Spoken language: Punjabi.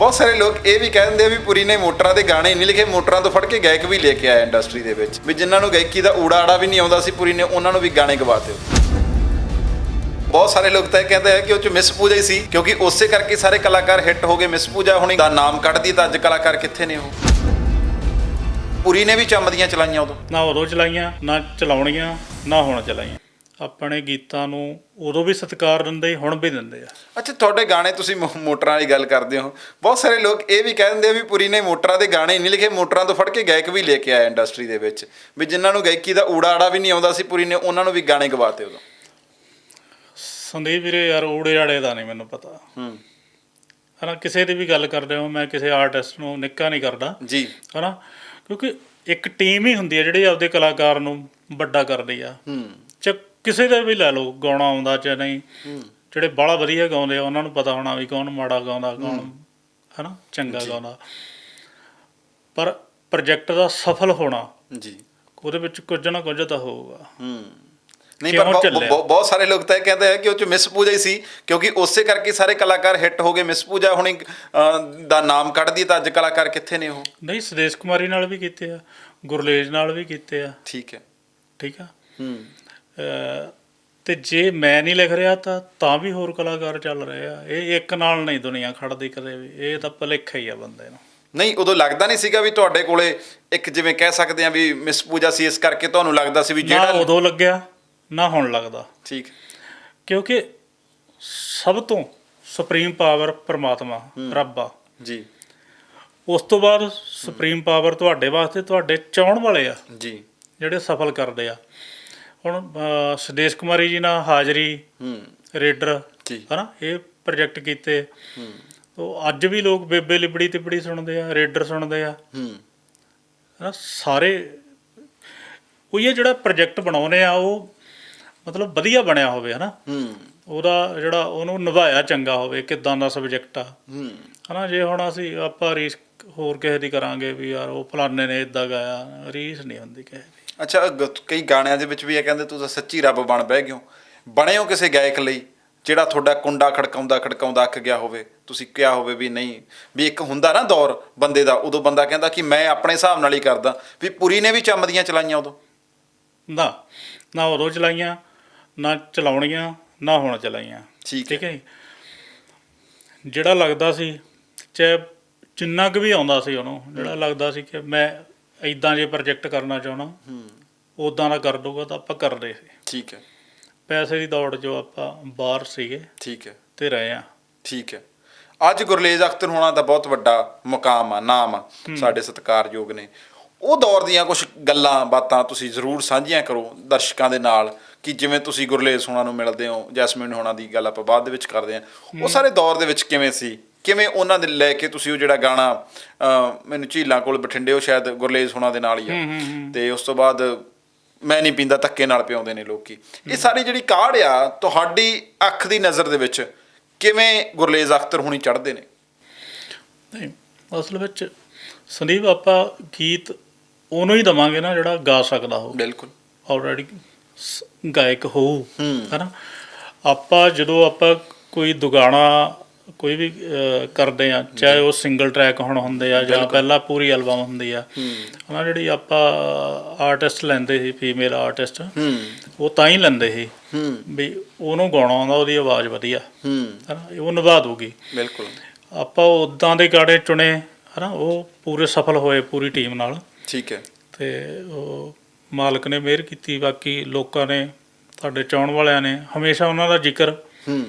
ਬਹੁਤ ਸਾਰੇ ਲੋਕ ਇਹ ਵੀ ਕਹਿ ਦਿੰਦੇ ਆ ਵੀ ਪੁਰੀ ਨੇ ਮੋਟਰਾਂ ਦੇ ਗਾਣੇ ਨਹੀਂ ਲਿਖੇ, ਮੋਟਰਾਂ ਤੋਂ ਫੜ ਕੇ ਗਾਇਕ ਵੀ ਲੈ ਕੇ ਆਇਆ ਇੰਡਸਟਰੀ ਦੇ ਵਿੱਚ। ਵੀ ਜਿਨ੍ਹਾਂ ਨੂੰ ਗਾਇਕੀ ਦਾ ਊੜਾ ਆੜਾ ਵੀ ਨਹੀਂ ਆਉਂਦਾ ਸੀ, ਪੁਰੀ ਨੇ ਉਹਨਾਂ ਨੂੰ ਵੀ ਗਾਣੇ ਗਵਾਤੇ ਬਹੁਤ ਸਾਰੇ ਲੋਕ ਤਾਂ ਇਹ ਕਹਿੰਦੇ ਆ ਕਿ ਉਹ ਚ ਮਿਸ ਪੂਜਾ ਹੀ ਸੀ, ਕਿਉਂਕਿ ਉਸੇ ਕਰਕੇ ਸਾਰੇ ਕਲਾਕਾਰ ਹਿੱਟ ਹੋ ਗਏ। ਮਿਸ ਪੂਜਾ ਹੁਣੀ ਦਾ ਨਾਮ ਕੱਢਦੀ ਤਾਂ ਅੱਜ ਕਲਾਕਾਰ ਕਿੱਥੇ ਨੇ ਉਹ? ਪੁਰੀ ਨੇ ਵੀ ਚੰਮਦੀਆਂ ਚਲਾਈਆਂ ਉਦੋਂ। ਨਾ ਉਦੋਂ ਚਲਾਈਆਂ, ਨਾ ਚਲਾਉਣੀਆਂ, ਨਾ ਹੁਣ ਚਲਾਈਆਂ। ਆਪਣੇ ਗੀਤਾਂ ਨੂੰ ਉਦੋਂ ਵੀ ਸਤਿਕਾਰ ਦਿੰਦੇ ਹੁਣ ਵੀ ਦਿੰਦੇ ਆ। ਅੱਛਾ ਤੁਹਾਡੇ ਗਾਣੇ ਤੁਸੀਂ ਮੋ- ਮੋਟਰਾਂ ਵਾਲੀ ਗੱਲ ਕਰਦੇ ਹੋ। ਬਹੁਤ ਸਾਰੇ ਲੋਕ ਇਹ ਵੀ ਕਹਿ ਦਿੰਦੇ ਆ ਵੀ ਪੁਰੀ ਨੇ ਮੋਟਰਾਂ ਦੇ ਗਾਣੇ ਨਹੀਂ ਲਿਖੇ ਮੋਟਰਾਂ ਤੋਂ ਫੜ ਕੇ ਗਾਇਕ ਵੀ ਲੈ ਕੇ ਆਇਆ ਇੰਡਸਟਰੀ ਦੇ ਵਿੱਚ। ਵੀ ਜਿਨ੍ਹਾਂ ਨੂੰ ਗਾਇਕੀ ਦਾ ਊੜਾ ਆੜਾ ਵੀ ਨਹੀਂ ਆਉਂਦਾ ਸੀ ਪੁਰੀ ਨੇ ਉਹਨਾਂ ਨੂੰ ਵੀ ਗਾਣੇ ਗਵਾਤੇ ਉਦੋਂ। ਸੰਦੀਪ ਵੀਰੇ ਯਾਰ ਊੜੇ ਆੜੇ ਦਾ ਨਹੀਂ ਮੈਨੂੰ ਪਤਾ। ਹੂੰ। ਹਨਾ ਕਿਸੇ ਦੀ ਵੀ ਗੱਲ ਕਰਦੇ ਹੋ ਮੈਂ ਕਿਸੇ ਆਰਟਿਸਟ ਨੂੰ ਨਿੱਕਾ ਨਹੀਂ ਕਰਦਾ। ਜੀ। ਹਨਾ ਕਿਉਂਕਿ ਇੱਕ ਟੀਮ ਹੀ ਹੁੰਦੀ ਹੈ ਜਿਹੜੀ ਆਪਦੇ ਕਲਾਕਾਰ ਨੂੰ ਵੱਡਾ ਕਰਦੀ ਆ। ਹੂੰ। ਚ ਕਿਸੇ ਦਾ ਵੀ ਲੈ ਲਓ ਗਾਉਣਾ ਆਉਂਦਾ ਚ ਨਹੀਂ। ਜਿਹੜੇ ਬਾਹਲਾ ਵਧੀਆ ਗਾਉਂਦੇ ਆ ਉਹਨਾਂ ਨੂੰ ਪਤਾ ਹੋਣਾ ਵੀ ਕੌਣ ਮਾੜਾ ਗਾਉਂਦਾ ਕੌਣ ਹਨਾ ਚੰਗਾ ਗਾਉਂਦਾ। ਪਰ ਪ੍ਰੋਜੈਕਟ ਦਾ ਸਫਲ ਹੋਣਾ ਜੀ। ਉਹਦੇ ਵਿੱਚ ਕੁਝ ਨਾ ਕੁਝ ਤਾਂ ਹੋਊਗਾ। ਹੂੰ। ਨਹੀਂ ਪਰ ਬਹੁਤ ਸਾਰੇ ਲੋਕ ਤਾਂ ਇਹ ਕਹਿੰਦੇ ਆ ਕਿ ਉਹ ਚ ਮਿਸ ਪੂਜਾ ਹੀ ਸੀ ਕਿਉਂਕਿ ਉਸੇ ਕਰਕੇ ਸਾਰੇ ਕਲਾਕਾਰ ਹਿੱਟ ਹੋ ਗਏ। ਮਿਸ ਪੂਜਾ ਹੁਣੀ ਦਾ ਨਾਮ ਕੱਢਦੀ ਤਾਂ ਅੱਜ ਕਲਾਕਾਰ ਕਿੱਥੇ ਨੇ ਉਹ? ਨਹੀਂ ਸੁਦੇਸ਼ ਕੁਮਾਰੀ ਨਾਲ ਵੀ ਕੀਤੇ ਆ ਗੁਰਲੇਜ ਨਾਲ ਵੀ ਕੀਤੇ ਆ। ਠੀਕ ਹੈ। ਠੀਕ ਆ? ਹੂੰ। ਤੇ ਜੇ ਮੈਂ ਨਹੀਂ ਲਿਖ ਰਿਹਾ ਤਾਂ ਤਾਂ ਵੀ ਹੋਰ ਕਲਾਕਾਰ ਚੱਲ ਰਹੇ ਆ। ਇਹ ਇੱਕ ਨਾਲ ਨਹੀਂ ਦੁਨੀਆ ਖੜਦੀ ਕਦੇ ਵੀ। ਇਹ ਤਾਂ ਭੁਲੇਖਾ ਹੀ ਆ ਬੰਦੇ ਨੂੰ। ਨਹੀਂ ਉਦੋਂ ਲੱਗਦਾ ਨਹੀਂ ਸੀਗਾ ਵੀ ਤੁਹਾਡੇ ਕੋਲੇ ਇੱਕ ਜਿਵੇਂ ਕਹਿ ਸਕਦੇ ਆ ਵੀ ਮਿਸ ਪੂਜਾ ਸੀ ਇਸ ਕਰਕੇ ਤੁਹਾਨੂੰ ਲੱਗਦਾ ਸੀ ਵੀ ਨਾ ਜਿਹੜਾ ਉਦੋਂ ਲੱਗਿਆ ਨਾ ਹੁਣ ਲੱਗਦਾ। ਠੀਕ। ਕਿਉਂਕਿ ਸਭ ਤੋਂ ਸੁਪਰੀਮ ਪਾਵਰ ਪ੍ਰਮਾਤਮਾ ਰੱਬ ਆ। ਜੀ। ਉਸ ਤੋਂ ਬਾਅਦ ਸੁਪਰੀਮ ਪਾਵਰ ਤੁਹਾਡੇ ਵਾਸਤੇ ਤੁਹਾਡੇ ਚਾਹਣ ਵਾਲੇ ਆ। ਜੀ। ਜਿਹੜੇ ਸਫਲ ਕਰਦੇ ਆ। ਹੁਣ ਅਹ, ਸੁਦੇਸ਼ ਕੁਮਾਰੀ ਜੀ ਨਾਲ ਹਾਜ਼ਰੀ ਹੂੰ। ਰੇਡਰ ਜੀ। ਹਨਾ ਇਹ ਪ੍ਰੋਜੈਕਟ ਕੀਤੇ। ਹੂੰ। ਉਹ ਅੱਜ ਵੀ ਲੋਕ ਬੇਬੇ ਲਿਬੜੀ ਤਿਬੜੀ ਸੁਣਦੇ ਆ ਰੇਡਰ ਸੁਣਦੇ ਆ। ਹੂੰ। ਹਨਾ ਸਾਰੇ ਉਹ ਇਹ ਜਿਹੜਾ ਪ੍ਰੋਜੈਕਟ ਬਣਾਉਨੇ ਆ ਉਹ ਮਤਲਬ ਵਧੀਆ ਬਣਿਆ ਹੋਵੇ ਹਨਾ। ਹੂੰ। ਉਹਦਾ ਜਿਹੜਾ ਉਹਨੂੰ ਨਿਭਾਇਆ ਚੰਗਾ ਹੋਵੇ ਕਿਦਾਂ ਦਾ ਸਬਜੈਕਟ ਆ। ਹੂੰ। ਹਨਾ ਜੇ ਹੁਣ ਅਸੀਂ ਆਪਾਂ ਰੀਸ ਹੋਰ ਕਿਸੇ ਦੀ ਕਰਾਂਗੇ ਵੀ ਯਾਰ ਉਹ ਫਲਾਣੇ ਨੇ ਇਦਾਂ ਗਾਇਆ ਰੀਸ ਨਹੀਂ ਹੁੰਦੀ ਕਿਸੇ ਦੀ। ਅੱਛਾ ਗ- ਕਈ ਗਾਣਿਆਂ ਦੇ ਵਿੱਚ ਵੀ ਇਹ ਕਹਿੰਦੇ ਤੂੰ ਤਾਂ ਸੱਚੀ ਰੱਬ ਬਣ ਬਹਿ ਗਿਓ। ਬਣੇ ਹੋ ਕਿਸੇ ਗਾਇਕ ਲਈ ਜਿਹੜਾ ਤੁਹਾਡਾ ਕੁੰਡਾ ਖੜਕਾਉਂਦਾ ਖੜਕਾਉਂਦਾ ਅੱਕ ਗਿਆ ਹੋਵੇ। ਤੁਸੀਂ ਕਿਹਾ ਹੋਵੇ ਵੀ ਨਹੀਂ ਵੀ ਇੱਕ ਹੁੰਦਾ ਨਾ ਦੌਰ ਬੰਦੇ ਦਾ ਉਦੋਂ ਬੰਦਾ ਕਹਿੰਦਾ ਕਿ ਮੈਂ ਆਪਣੇ ਹਿਸਾਬ ਨਾਲ ਹੀ ਕਰਦਾ ਵੀ ਪੁਰੀ ਨੇ ਵੀ ਚੰਮਦੀਆਂ ਚਲਾਈਆਂ ਉਦੋਂ। ਨਾ ਨਾ ਉਦੋਂ ਚਲਾਈਆਂ ਨਾ ਚਲਾਉਣੀਆਂ ਨਾ ਹੁਣ ਚਲਾਈਆਂ। ਠੀਕ ਠੀਕ ਹੈ ਜੀ। ਜਿਹੜਾ ਲੱਗਦਾ ਸੀ ਚਾਹੇ ਜਿੰਨਾ ਕੁ ਵੀ ਆਉਂਦਾ ਸੀ ਉਹਨੂੰ ਜਿਹੜਾ ਲੱਗਦਾ ਸੀ ਕਿ ਮੈਂ ਇਦਾਂ ਜੇ ਪ੍ਰੋਜੈਕਟ ਕਰਨਾ ਚਾਹਣਾ ਹੂੰ। ਉਦਾਂ ਦਾ ਕਰ ਦੂਗਾ ਤਾਂ ਆਪਾਂ ਕਰਦੇ ਸੀ। ਠੀਕ ਹੈ। ਪੈਸੇ ਦੀ ਦੌੜ ਜੋ ਆਪਾਂ ਬਾਹਰ ਸੀਗੇ ਠੀਕ ਹੈ। ਤੇ ਰਹੇ ਆ ਠੀਕ ਹੈ। ਅੱਜ ਗੁਰਲੇਜ ਅਖਤਰ ਹੋਣਾ ਦਾ ਬਹੁਤ ਵੱਡਾ ਮੁਕਾਮ ਆ ਨਾਮ ਆ ਸਾਡੇ ਸਤਿਕਾਰਯੋਗ ਨੇ। ਉਹ ਦੌਰ ਦੀਆਂ ਕੁਝ ਗੱਲਾਂ ਬਾਤਾਂ ਤੁਸੀਂ ਜ਼ਰੂਰ ਸਾਂਝੀਆਂ ਕਰੋ ਦਰਸ਼ਕਾਂ ਦੇ ਨਾਲ ਕਿ ਜਿਵੇਂ ਤੁਸੀਂ ਗੁਰਲੇਜ ਹੋਣਾ ਨੂੰ ਮਿਲਦੇ ਹੋ ਜੈਸਮੀਨ ਹੋਣਾ ਦੀ ਗੱਲ ਆਪਾਂ ਬਾਅਦ ਦੇ ਵਿੱਚ ਕਰਦੇ ਹਾਂ। ਉਹ ਸਾਰੇ ਦੌਰ ਦੇ ਵਿੱਚ ਕਿਵੇਂ ਸੀ? ਕਿਵੇਂ ਉਹਨਾਂ ਦੇ ਲੈ ਕੇ ਤੁਸੀਂ ਉਹ ਜਿਹੜਾ ਗਾਣਾ ਮੈਨੂੰ ਝੀਲਾਂ ਕੋਲ ਬਠਿੰਡੇ ਉਹ ਸ਼ਾਇਦ ਗੁਰਲੇਜ ਹੋਣਾ ਦੇ ਨਾਲ ਹੀ ਆ। ਤੇ ਉਸ ਤੋਂ ਬਾਅਦ ਮੈਂ ਨਹੀਂ ਪੀਂਦਾ ਧੱਕੇ ਨਾਲ ਪਿਆਉਂਦੇ ਨੇ ਲੋਕੀ। ਇਹ ਸਾਰੀ ਜਿਹੜੀ ਕਾਢ ਆ ਤੁਹਾਡੀ ਅੱਖ ਦੀ ਨਜ਼ਰ ਦੇ ਵਿੱਚ ਕਿਵੇਂ ਗੁਰਲੇਜ਼ ਅਖਤਰ ਹੁਣੀ ਚੜ੍ਹਦੇ ਨੇ? ਨਹੀਂ ਅਸਲ ਵਿੱਚ ਸੰਦੀਪ ਆਪਾਂ ਗੀਤ ਉਹਨੂੰ ਹੀ ਦਵਾਂਗੇ ਨਾ ਜਿਹੜਾ ਗਾ ਸਕਦਾ ਹੋ ਬਿਲਕੁਲ। ਆਲਰੇਡੀ ਗਾਇਕ ਹੂੰ। ਹੈਨਾ? ਆਪਾਂ ਜਦੋਂ ਆਪਾਂ ਕੋਈ ਦੁਗਾਣਾ ਕੋਈ ਵੀ ਕਰਦੇ ਆ ਚਾਹੇ ਉਹ ਸਿੰਗਲ ਟਰੈਕ ਹੁਣ ਹੁੰਦੇ ਆ ਜਾਂ ਪਹਿਲਾਂ ਪੂਰੀ ਐਲਬਮ ਹੁੰਦੀ ਆ। ਹਨਾ ਜਿਹੜੀ ਆਪਾਂ ਆਰਟਿਸਟ ਲੈਂਦੇ ਸੀ ਫੀਮੇਲ ਆਰਟਿਸਟ ਉਹ ਤਾਂ ਹੀ ਲੈਂਦੇ ਸੀ। ਵੀ ਉਹਨੂੰ ਗਾਉਣਾ ਆਉਂਦਾ ਉਹਦੀ ਆਵਾਜ਼ ਵਧੀਆ। ਹੂੰ। ਹਨਾ ਉਹ ਨਿਭਾ ਦੂਗੀ ਬਿਲਕੁਲ। ਆਪਾਂ ਉਦਾਂ ਦੇ ਗਾਣੇ ਚੁਣੇ ਹਨਾ ਉਹ ਪੂਰੇ ਸਫਲ ਹੋਏ ਪੂਰੀ ਟੀਮ ਨਾਲ। ਠੀਕ ਹੈ। ਤੇ ਉਹ ਮਾਲਕ ਨੇ ਮਿਹਰ ਕੀਤੀ ਬਾਕੀ ਲੋਕਾਂ ਨੇ ਤੁਹਾਡੇ ਚਾਹਣ ਵਾਲਿਆਂ ਨੇ ਹਮੇਸ਼ਾ ਉਹਨਾਂ ਦਾ ਜ਼ਿਕਰ। ਹੂੰ।